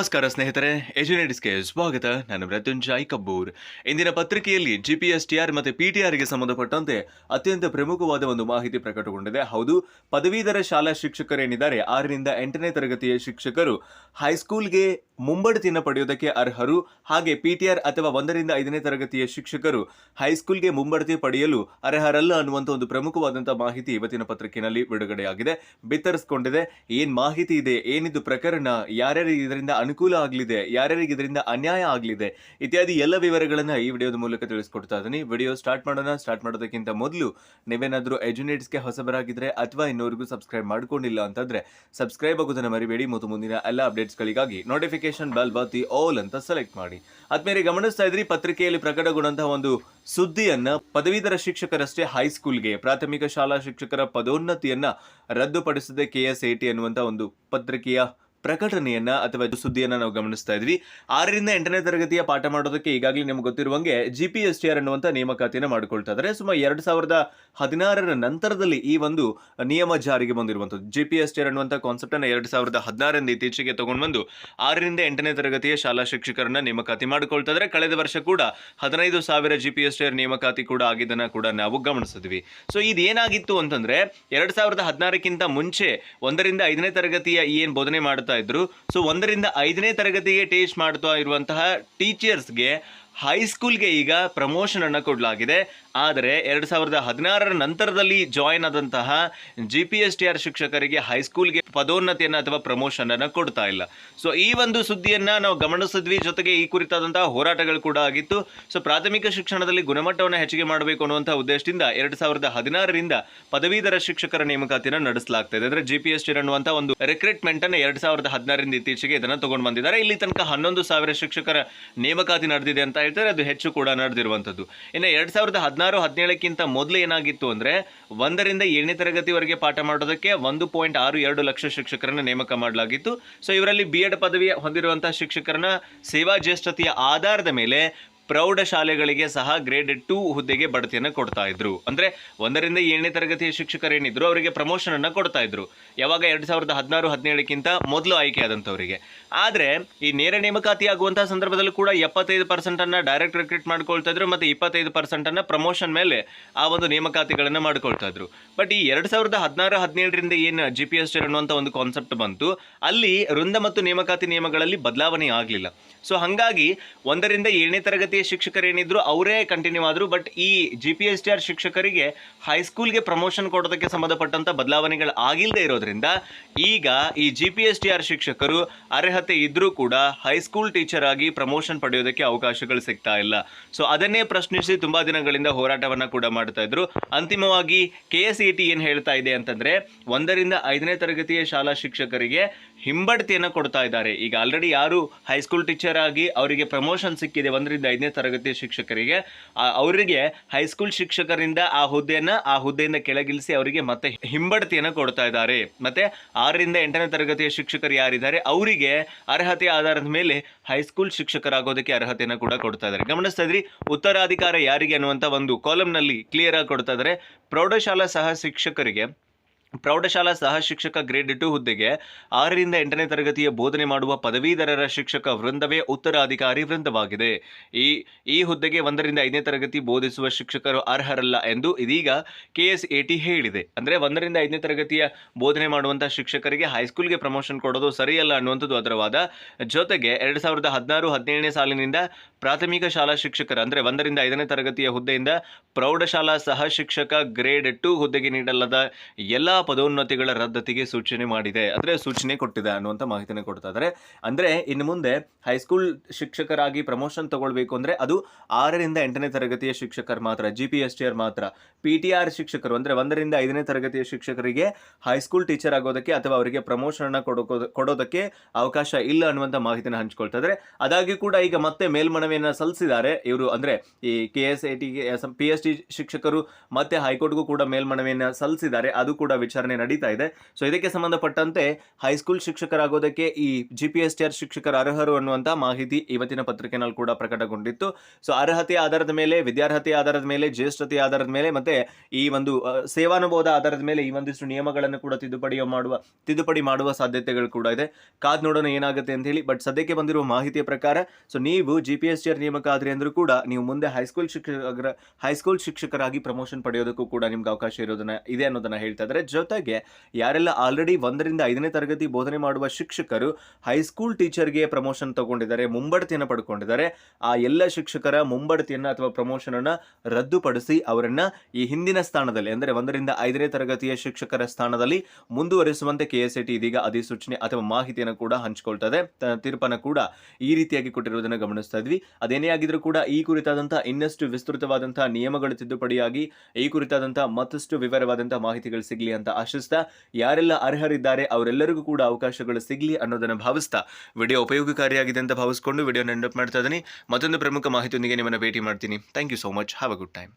ನಮಸ್ಕಾರ ಸ್ನೇಹಿತರೆ ಎಜುನೇಟಿಸ್ಗೆ ಸ್ವಾಗತ. ನಾನು ಮೃತ್ಯುಂಜಯ್ ಕಬ್ಬೂರ್. ಇಂದಿನ ಪತ್ರಿಕೆಯಲ್ಲಿ ಜಿಪಿಎಸ್ಟಿಆರ್ ಮತ್ತು ಪಿಟಿಆರ್ಗೆ ಸಂಬಂಧಪಟ್ಟಂತೆ ಅತ್ಯಂತ ಪ್ರಮುಖವಾದ ಒಂದು ಮಾಹಿತಿ ಪ್ರಕಟಗೊಂಡಿದೆ. ಹೌದು, ಪದವೀಧರ ಶಾಲಾ ಶಿಕ್ಷಕರೇನಿದ್ದಾರೆ, ಆರರಿಂದ ಎಂಟನೇ ತರಗತಿಯ ಶಿಕ್ಷಕರು. ಹೈಸ್ಕೂಲ್ಗೆ ಮುಂಬಡ್ತಿಯನ್ನು ಪಡೆಯೋದಕ್ಕೆ ಅರ್ಹರು. ಹಾಗೆ ಪಿಟಿಆರ್ ಅಥವಾ ಒಂದರಿಂದ ಐದನೇ ತರಗತಿಯ ಶಿಕ್ಷಕರು ಹೈಸ್ಕೂಲ್ಗೆ ಮುಂಬಡ್ತಿ ಪಡೆಯಲು ಅರ್ಹರಲ್ಲ ಅನ್ನುವಂಥ ಒಂದು ಪ್ರಮುಖವಾದಂಥ ಮಾಹಿತಿ ಇವತ್ತಿನ ಪತ್ರಿಕೆಯಲ್ಲಿ ಬಿಡುಗಡೆಯಾಗಿದೆ. ಬಿತ್ತರಿಸಿಕೊಂಡಿದೆ. ಏನ್ ಮಾಹಿತಿ ಇದೆ? ಏನಿದು ಪ್ರಕರಣ? ಯಾರ್ಯಾರಿಗೆ ಇದರಿಂದ ಅನುಕೂಲ ಆಗಲಿದೆ? ಯಾರ್ಯಾರಿಗೆ ಇದರಿಂದ ಅನ್ಯಾಯ ಆಗಲಿದೆ? ಇತ್ಯಾದಿ ಎಲ್ಲ ವಿವರಗಳನ್ನ ಈ ವಿಡಿಯೋದ ಮೂಲಕ ತಿಳಿಸ್ಕೊಡ್ತಾ ಇದ್ದೀನಿ. ವಿಡಿಯೋ ಸ್ಟಾರ್ಟ್ ಮಾಡೋಣ. ಸ್ಟಾರ್ಟ್ ಮಾಡೋದಕ್ಕಿಂತ ಮೊದಲು ನೀವೇನಾದರೂ ಎಜುನೇಟ್ಸ್ಗೆ ಹೊಸಬರಾಗಿದ್ರೆ ಅಥವಾ ಇನ್ನೊರಿಗೂ ಸಬ್ಸ್ಕ್ರೈಬ್ ಮಾಡ್ಕೊಂಡಿಲ್ಲ ಅಂತಂದ್ರೆ ಸಬ್ಸ್ಕ್ರೈಬ್ ಆಗೋದನ್ನ ಮರಿಬೇಡಿ. ಮತ್ತು ಮುಂದಿನ ಎಲ್ಲ ಅಪ್ಡೇಟ್ಸ್ಗಳಿಗಾಗಿ ನೋಟಿಫಿಕೇಶನ್ ಬೆಲ್ ಬತ್ತಿ ಆಲ್ ಅಂತ ಸೆಲೆಕ್ಟ್ ಮಾಡಿ. ಆದ್ಮೇಲೆ ಗಮನಿಸ್ತಾ ಇದ್ರಿ, ಪತ್ರಿಕೆಯಲ್ಲಿ ಪ್ರಕಟಗೊಂಡಂತಹ ಒಂದು ಸುದ್ದಿಯನ್ನ ಪದವೀಧರ ಶಿಕ್ಷಕರಷ್ಟೇ ಹೈಸ್ಕೂಲ್ಗೆ ಪ್ರಾಥಮಿಕ ಶಾಲಾ ಶಿಕ್ಷಕರ ಪದೋನ್ನತಿಯನ್ನ ರದ್ದುಪಡಿಸಿದೆ ಟಿ ಅನ್ನುವಂತ ಒಂದು ಪತ್ರಿಕೆಯ ಪ್ರಕಟಣೆಯನ್ನ ಅಥವಾ ಸುದ್ದಿಯನ್ನ ನಾವು ಗಮನಿಸ್ತಾ ಇದ್ವಿ. ಆರರಿಂದ ಎಂಟನೇ ತರಗತಿಯ ಪಾಠ ಮಾಡೋದಕ್ಕೆ ಈಗಾಗಲೇ ನಿಮ್ಗೆ ಗೊತ್ತಿರುವಂಗೆ G P S T R ಅನ್ನುವಂಥ ನೇಮಕಾತಿಯನ್ನು ಮಾಡಿಕೊಳ್ತಾ ಇದ್ದಾರೆ. ಸುಮಾರು ಎರಡು ಸಾವಿರದ ಹದಿನಾರರ ನಂತರದಲ್ಲಿ ಈ ಒಂದು ನಿಯಮ ಜಾರಿಗೆ ಬಂದಿರುವಂಥದ್ದು. G P S T R ಅನ್ನುವಂಥ ಕಾನ್ಸೆಪ್ಟ್ ಅನ್ನ ಎರಡು ಸಾವಿರದ ಹದಿನಾರರಿಂದ ಇತ್ತೀಚೆಗೆ ತಗೊಂಡು ಬಂದು ಆರರಿಂದ ಎಂಟನೇ ತರಗತಿಯ ಶಾಲಾ ಶಿಕ್ಷಕರನ್ನ ನೇಮಕಾತಿ ಮಾಡಿಕೊಳ್ತಾ ಇದ್ದಾರೆ. ಕಳೆದ ವರ್ಷ ಕೂಡ ಹದಿನೈದು ಸಾವಿರ G P S T R ನೇಮಕಾತಿ ಕೂಡ ಆಗಿದ್ದನ್ನು ಕೂಡ ನಾವು ಗಮನಿಸಿದ್ವಿ. ಸೊ ಇದೇನಾಗಿತ್ತು ಅಂತಂದ್ರೆ, ಎರಡು ಸಾವಿರದ ಹದಿನಾರಕ್ಕಿಂತ ಮುಂಚೆ ಒಂದರಿಂದ ಐದನೇ ತರಗತಿಯ ಏನು ಬೋಧನೆ ಮಾಡ್ತಾ ಇದ್ರು. ಸೊ ಒಂದರಿಂದ ಐದನೇ ತರಗತಿಗೆ ಟೇಸ್ಟ್ ಮಾಡ್ತಾ ಇರುವಂತಹ ಟೀಚರ್ಸ್ಗೆ ಹೈಸ್ಕೂಲ್ಗೆ ಈಗ ಪ್ರಮೋಷನ್ ಅನ್ನು ಕೊಡಲಾಗಿದೆ. ಆದರೆ ಎರಡು ಸಾವಿರದ ಹದಿನಾರರ ನಂತರದಲ್ಲಿ ಜಾಯಿನ್ ಆದಂತಹ G P S T R ಶಿಕ್ಷಕರಿಗೆ ಹೈಸ್ಕೂಲ್ಗೆ ಪದೋನ್ನತಿಯನ್ನು ಅಥವಾ ಪ್ರಮೋಷನ್ ಅನ್ನು ಕೊಡ್ತಾ ಇಲ್ಲ. ಸೊ ಈ ಒಂದು ಸುದ್ದಿಯನ್ನು ನಾವು ಗಮನಿಸಿದ್ವಿ. ಜೊತೆಗೆ ಈ ಕುರಿತಾದಂತಹ ಹೋರಾಟಗಳು ಕೂಡ ಆಗಿತ್ತು. ಸೊ ಪ್ರಾಥಮಿಕ ಶಿಕ್ಷಣದಲ್ಲಿ ಗುಣಮಟ್ಟವನ್ನು ಹೆಚ್ಚಿಗೆ ಮಾಡಬೇಕು ಅನ್ನುವಂತಹ ಉದ್ದೇಶದಿಂದ ಎರಡು ಸಾವಿರದ ಹದಿನಾರರಿಂದ ಪದವೀಧರ ಶಿಕ್ಷಕರ ನೇಮಕಾತಿಯನ್ನು ನಡೆಸಲಾಗ್ತಾ ಇದೆ ಅಂದ್ರೆ ಜಿ ಪಿ ಎಸ್ ಟಿ ಅನ್ನುವಂಥ ಒಂದು ರಿಕ್ರೂಟ್ಮೆಂಟ್ ಅನ್ನು ಎರಡ್ ಸಾವಿರದ ಹದಿನಾರರಿಂದ ಇತ್ತೀಚೆಗೆ ಇದನ್ನು ತಗೊಂಡು ಬಂದಿದ್ದಾರೆ. ಇಲ್ಲಿ ತನಕ ಹನ್ನೊಂದು ಸಾವಿರ ಶಿಕ್ಷಕರ ನೇಮಕಾತಿ ನಡೆದಿದೆ ಅಂತ ಹೇಳ್ತಾರೆ, ಅದು ಹೆಚ್ಚು ಕೂಡ ನಡೆದಿರುವಂಥದ್ದು. ಇನ್ನು ಎರಡು ಸಾವಿರದ ಹದಿನಾರು, ಹದಿನೇಳಕ್ಕಿಂತ ಮೊದಲು ಏನಾಗಿತ್ತು ಅಂದರೆ, ಒಂದರಿಂದ ಏಳನೇ ತರಗತಿವರೆಗೆ ಪಾಠ ಮಾಡೋದಕ್ಕೆ ಒಂದು ಪಾಯಿಂಟ್ ಆರು ಎರಡು ಲಕ್ಷ ಶಿಕ್ಷಕರನ್ನ ನೇಮಕ ಮಾಡಲಾಗಿತ್ತು. ಸೊ ಇವರಲ್ಲಿ ಬಿ ಎಡ್ ಪದವಿ ಹೊಂದಿರುವಂಥ ಶಿಕ್ಷಕರನ್ನ ಸೇವಾ ಜ್ಯೇಷ್ಠತೆಯ ಆಧಾರದ ಮೇಲೆ ಪ್ರೌಢಶಾಲೆಗಳಿಗೆ ಸಹ ಗ್ರೇಡ್ ಟು ಹುದ್ದೆಗೆ ಬಡ್ತಿಯನ್ನು ಕೊಡ್ತಾ ಇದ್ರು. ಅಂದ್ರೆ ಒಂದರಿಂದ ಏಳನೇ ತರಗತಿಯ ಶಿಕ್ಷಕರೇನಿದ್ರು ಅವರಿಗೆ ಪ್ರಮೋಷನ್ ಅನ್ನ ಕೊಡ್ತಾ ಇದ್ರು. ಯಾವಾಗ ಎರಡ್ ಸಾವಿರದ ಹದಿನಾರು, ಹದಿನೇಳಕ್ಕಿಂತ ಮೊದಲು ಆಯ್ಕೆ ಆದಂಥವರಿಗೆ ಆದ್ರೆ ಈ ನೇರ ನೇಮಕಾತಿ ಆಗುವಂತಹ ಸಂದರ್ಭದಲ್ಲೂ ಕೂಡ ಎಪ್ಪತ್ತೈದು ಪರ್ಸೆಂಟ್ ಅನ್ನ ಡೈರೆಕ್ಟ್ ರಿಕ್ರೂಟ್ ಮಾಡ್ಕೊಳ್ತಾ ಇದ್ರು ಮತ್ತೆ ಇಪ್ಪತ್ತೈದು ಪರ್ಸೆಂಟ್ ಅನ್ನ ಪ್ರಮೋಷನ್ ಮೇಲೆ ಆ ಒಂದು ನೇಮಕಾತಿಗಳನ್ನ ಮಾಡ್ಕೊಳ್ತಾ ಇದ್ರು. ಬಟ್ ಈ ಎರಡ್ ಸಾವಿರದ ಹದಿನಾರು, ಹದಿನೇಳರಿಂದ ಏನು ಜಿ ಪಿ ಎಸ್ ಟಿ ಅನ್ನುವಂಥ ಒಂದು ಕಾನ್ಸೆಪ್ಟ್ ಬಂತು, ಅಲ್ಲಿ ವೃಂದ ಮತ್ತು ನೇಮಕಾತಿ ನಿಯಮಗಳಲ್ಲಿ ಬದಲಾವಣೆ ಆಗಲಿಲ್ಲ. ಸೊ ಹಾಗಾಗಿ ಒಂದರಿಂದ ಏಳನೇ ತರಗತಿಯ ಶಿಕ್ಷಕರೇನಿದ್ರು ಅವರೇ ಕಂಟಿನ್ಯೂ ಆದರು ಬಟ್ ಈ G P S T R ಶಿಕ್ಷಕರಿಗೆ ಹೈಸ್ಕೂಲ್ಗೆ ಪ್ರಮೋಷನ್ ಕೊಡೋದಕ್ಕೆ ಸಂಬಂಧಪಟ್ಟಂಥ ಬದಲಾವಣೆಗಳು ಆಗಿಲ್ಲದೆ ಇರೋದ್ರಿಂದ ಈಗ ಈ G P S T R ಶಿಕ್ಷಕರು ಅರ್ಹತೆ ಇದ್ದರೂ ಕೂಡ ಹೈಸ್ಕೂಲ್ ಟೀಚರ್ ಆಗಿ ಪ್ರಮೋಷನ್ ಪಡೆಯೋದಕ್ಕೆ ಅವಕಾಶಗಳು ಸಿಗ್ತಾ ಇಲ್ಲ. ಸೊ ಅದನ್ನೇ ಪ್ರಶ್ನಿಸಿ ತುಂಬ ದಿನಗಳಿಂದ ಹೋರಾಟವನ್ನು ಕೂಡ ಮಾಡ್ತಾ ಇದ್ರು. ಅಂತಿಮವಾಗಿ ಕೆ ಎಸ್ ಇ ಟಿ ಏನು ಹೇಳ್ತಾ ಇದೆ ಅಂತಂದ್ರೆ ಒಂದರಿಂದ ಐದನೇ ತರಗತಿಯ ಶಾಲಾ ಶಿಕ್ಷಕರಿಗೆ ಹಿಂಬಡ್ತಿಯನ್ನು ಕೊಡ್ತಾ ಇದ್ದಾರೆ. ಈಗ ಆಲ್ರೆಡಿ ಯಾರು ಹೈಸ್ಕೂಲ್ ಟೀಚರ್ ಆಗಿ ಅವರಿಗೆ ಪ್ರಮೋಷನ್ ಸಿಕ್ಕಿದೆ ಒಂದರಿಂದ ಐದನೇ ತರಗತಿಯ ಶಿಕ್ಷಕರಿಗೆ ಅವರಿಗೆ ಹೈಸ್ಕೂಲ್ ಶಿಕ್ಷಕರಿಂದ ಆ ಹುದ್ದೆಯನ್ನು, ಆ ಹುದ್ದೆಯಿಂದ ಕೆಳಗಿಳಿಸಿ ಅವರಿಗೆ ಮತ್ತೆ ಹಿಂಬಡ್ತಿಯನ್ನು ಕೊಡ್ತಾ ಇದ್ದಾರೆ. ಮತ್ತೆ ಆರರಿಂದ ಎಂಟನೇ ತರಗತಿಯ ಶಿಕ್ಷಕರು ಯಾರಿದ್ದಾರೆ, ಅವರಿಗೆ ಅರ್ಹತೆ ಆಧಾರದ ಮೇಲೆ ಹೈಸ್ಕೂಲ್ ಶಿಕ್ಷಕರಾಗೋದಕ್ಕೆ ಅರ್ಹತೆಯನ್ನು ಕೂಡ ಕೊಡ್ತಾ ಇದ್ದಾರೆ. ಗಮನಿಸ್ತಾ ಇದ್ರಿ, ಉತ್ತರಾಧಿಕಾರ ಯಾರಿಗೆ ಅನ್ನುವಂಥ ಒಂದು ಕಾಲಮ್ನಲ್ಲಿ ಕ್ಲಿಯರ್ ಆಗಿ ಕೊಡ್ತಾ ಇದ್ದಾರೆ. ಪ್ರೌಢಶಾಲಾ ಸಹ ಶಿಕ್ಷಕರಿಗೆ ಪ್ರೌಢಶಾಲಾ ಸಹ ಶಿಕ್ಷಕ ಗ್ರೇಡ್ ಟು ಹುದ್ದೆಗೆ ಆರರಿಂದ ಎಂಟನೇ ತರಗತಿಯ ಬೋಧನೆ ಮಾಡುವ ಪದವೀಧರರ ಶಿಕ್ಷಕ ವೃಂದವೇ ಉತ್ತರಾಧಿಕಾರಿ ವೃಂದವಾಗಿದೆ. ಈ ಈ ಹುದ್ದೆಗೆ ಒಂದರಿಂದ ಐದನೇ ತರಗತಿ ಬೋಧಿಸುವ ಶಿಕ್ಷಕರು ಅರ್ಹರಲ್ಲ ಎಂದು ಇದೀಗ ಕೆ ಎಸ್ ಎ ಟಿ ಹೇಳಿದೆ. ಅಂದರೆ ಒಂದರಿಂದ ಐದನೇ ತರಗತಿಯ ಬೋಧನೆ ಮಾಡುವಂಥ ಶಿಕ್ಷಕರಿಗೆ ಹೈಸ್ಕೂಲ್ಗೆ ಪ್ರಮೋಷನ್ ಕೊಡೋದು ಸರಿಯಲ್ಲ ಅನ್ನುವಂಥದ್ದು ಅದರ ವಾದ ಜೊತೆಗೆ ಎರಡು ಸಾವಿರದ ಹದಿನಾರು, ಹದಿನೇಳನೇ ಸಾಲಿನಿಂದ ಪ್ರಾಥಮಿಕ ಶಾಲಾ ಶಿಕ್ಷಕರ, ಅಂದರೆ ಒಂದರಿಂದ ಐದನೇ ತರಗತಿಯ ಹುದ್ದೆಯಿಂದ ಪ್ರೌಢಶಾಲಾ ಸಹ ಶಿಕ್ಷಕ ಗ್ರೇಡ್ ಟು ಹುದ್ದೆಗೆ ನೀಡಲಾದ ಎಲ್ಲ ಪದೋನ್ನತಿಗಳ ರದ್ದತಿಗೆ ಸೂಚನೆ ಮಾಡಿದೆ. ಅಂದರೆ ಸೂಚನೆ ಕೊಟ್ಟಿದೆ ಅನ್ನುವಂಥ ಮಾಹಿತಿನ ಕೊಡ್ತಾ ಇದ್ದಾರೆ. ಅಂದರೆ ಇನ್ನು ಮುಂದೆ ಹೈಸ್ಕೂಲ್ ಶಿಕ್ಷಕರಾಗಿ ಪ್ರಮೋಷನ್ ತಗೊಳ್ಬೇಕು ಅಂದರೆ ಅದು ಆರರಿಂದ ಎಂಟನೇ ತರಗತಿಯ ಶಿಕ್ಷಕರು ಮಾತ್ರ G P S T R ಮಾತ್ರ. ಪಿ ಟಿ ಆರ್ ಶಿಕ್ಷಕರು ಅಂದರೆ ಒಂದರಿಂದ ಐದನೇ ತರಗತಿಯ ಶಿಕ್ಷಕರಿಗೆ ಹೈಸ್ಕೂಲ್ ಟೀಚರ್ ಆಗೋದಕ್ಕೆ ಅಥವಾ ಅವರಿಗೆ ಪ್ರಮೋಷನ್ ಕೊಡೋಕೋ, ಕೊಡೋದಕ್ಕೆ ಅವಕಾಶ ಇಲ್ಲ ಅನ್ನುವಂಥ ಮಾಹಿತಿನ ಹಂಚ್ಕೊಳ್ತಾ ಇದ್ದಾರೆ. ಅದಾಗಿ ಕೂಡ ಈಗ ಮತ್ತೆ ಮೇಲ್ಮನವಿಯನ್ನು ಸಲ್ಲಿಸಿದ್ದಾರೆ ಇವರು. ಅಂದರೆ ಈ ಕೆ ಎಸ್ ಐ ಟಿಗೆ ಪಿ ಎಸ್ ಟಿ ಶಿಕ್ಷಕರು ಮತ್ತೆ ಹೈಕೋರ್ಟ್ಗೂ ಕೂಡ ಮೇಲ್ಮನವಿಯನ್ನು ಸಲ್ಲಿಸಿದ್ದಾರೆ. ಅದು ಕೂಡ ವಿಚಾರಣೆ ನಡೀತಾ ಇದೆ. ಸೊ ಇದಕ್ಕೆ ಸಂಬಂಧಪಟ್ಟಂತೆ ಹೈಸ್ಕೂಲ್ ಶಿಕ್ಷಕರಾಗೋದಕ್ಕೆ ಈ G P S T R ಶಿಕ್ಷಕರ ಅರ್ಹರು ಅನ್ನುವಂಥ ಮಾಹಿತಿ ಇವತ್ತಿನ ಪತ್ರಿಕೆನಲ್ಲಿ ಕೂಡ ಪ್ರಕಟಗೊಂಡಿತ್ತು. ಸೊ ಅರ್ಹತೆಯ ಆಧಾರದ ಮೇಲೆ, ವಿದ್ಯಾರ್ಹತೆಯ ಆಧಾರದ ಮೇಲೆ, ಜ್ಯೇಷ್ಠತೆಯ ಆಧಾರದ ಮೇಲೆ ಮತ್ತೆ ಈ ಒಂದು ಸೇವಾನುಭವದ ಆಧಾರದ ಮೇಲೆ ಈ ಒಂದಿಷ್ಟು ನಿಯಮಗಳನ್ನು ಕೂಡ ತಿದ್ದುಪಡಿ ಮಾಡುವ ತಿದ್ದುಪಡಿ ಮಾಡುವ ಸಾಧ್ಯತೆಗಳು ಕೂಡ ಇದೆ. ಕಾದ್ ನೋಡೋಣ ಏನಾಗುತ್ತೆ ಅಂತ ಹೇಳಿ ಬಟ್ ಸದ್ಯಕ್ಕೆ ಬಂದಿರುವ ಮಾಹಿತಿಯ ಪ್ರಕಾರ ಸೊ ನೀವು G P S T R ನೇಮಕ ಆದ್ರೆ ಅಂದ್ರೂ ಕೂಡ ನೀವು ಮುಂದೆ ಹೈಸ್ಕೂಲ್ ಶಿಕ್ಷಕರ ಹೈಸ್ಕೂಲ್ ಶಿಕ್ಷಕರಾಗಿ ಪ್ರಮೋಷನ್ ಪಡೆಯೋದಕ್ಕೂ ಕೂಡ ನಿಮ್ಗೆ ಅವಕಾಶ ಇರೋದನ್ನ, ಇದೆ ಅನ್ನೋದನ್ನ ಹೇಳ್ತಾ ಇದ್ದಾರೆ. ಜೊತೆಗೆ ಯಾರೆಲ್ಲ ಆಲ್ರೆಡಿ ಒಂದರಿಂದ ಐದನೇ ತರಗತಿ ಬೋಧನೆ ಮಾಡುವ ಶಿಕ್ಷಕರು ಹೈಸ್ಕೂಲ್ ಟೀಚರ್ಗೆ ಪ್ರಮೋಷನ್ ತಗೊಂಡಿದ್ದಾರೆ, ಮುಂಬಡ್ತಿಯನ್ನು ಪಡ್ಕೊಂಡಿದ್ದಾರೆ, ಆ ಎಲ್ಲ ಶಿಕ್ಷಕರ ಮುಂಬಡ್ತಿಯನ್ನು ಅಥವಾ ಪ್ರಮೋಷನ್ ಅನ್ನ ರದ್ದುಪಡಿಸಿ ಅವರನ್ನ ಈ ಹಿಂದಿನ ಸ್ಥಾನದಲ್ಲಿ, ಅಂದರೆ ಒಂದರಿಂದ ಐದನೇ ತರಗತಿಯ ಶಿಕ್ಷಕರ ಸ್ಥಾನದಲ್ಲಿ ಮುಂದುವರಿಸುವಂತೆ ಕೆ ಎಸ್ ಟಿ ಇದೀಗ ಅಧಿಸೂಚನೆ ಅಥವಾ ಮಾಹಿತಿಯನ್ನು ಕೂಡ ಹಂಚಿಕೊಳ್ತದೆ. ತೀರ್ಪನ್ನು ಕೂಡ ಈ ರೀತಿಯಾಗಿ ಕೊಟ್ಟಿರುವುದನ್ನು ಗಮನಿಸ್ತಾ ಇದ್ವಿ. ಅದೇನೇ ಆಗಿದ್ರೂ ಕೂಡ ಈ ಕುರಿತಾದಂತಹ ಇನ್ನಷ್ಟು ವಿಸ್ತೃತವಾದಂತಹ ನಿಯಮಗಳು ತಿದ್ದುಪಡಿಯಾಗಿ, ಈ ಕುರಿತಾದಂತಹ ಮತ್ತಷ್ಟು ವಿವರವಾದಂತಹ ಮಾಹಿತಿಗಳು ಸಿಗಲಿ ಅಂತ ಆಶಿಸ್ತಾ ಯಾರೆಲ್ಲ ಅರ್ಹರಿದ್ದಾರೆ ಅವರೆಲ್ಲರಿಗೂ ಕೂಡ ಅವಕಾಶಗಳು ಸಿಗ್ಲಿ ಅನ್ನೋದನ್ನ ಭಾವಿಸ್ತಾ ವಿಡಿಯೋ ಉಪಯೋಗಕಾರಿಯಾಗಿದೆ ಅಂತ ಭಾವಿಸ್ಕೊಂಡು ವಿಡಿಯೋ ನೆನಪು ಮಾಡ್ತಾ ಇದ್ದೀನಿ. ಮತ್ತೊಂದು ಪ್ರಮುಖ ಮಾಹಿತಿಯೊಂದಿಗೆ ನಿಮ್ಮನ್ನು ಭೇಟಿ ಮಾಡ್ತೀನಿ. Thank you so much have a good time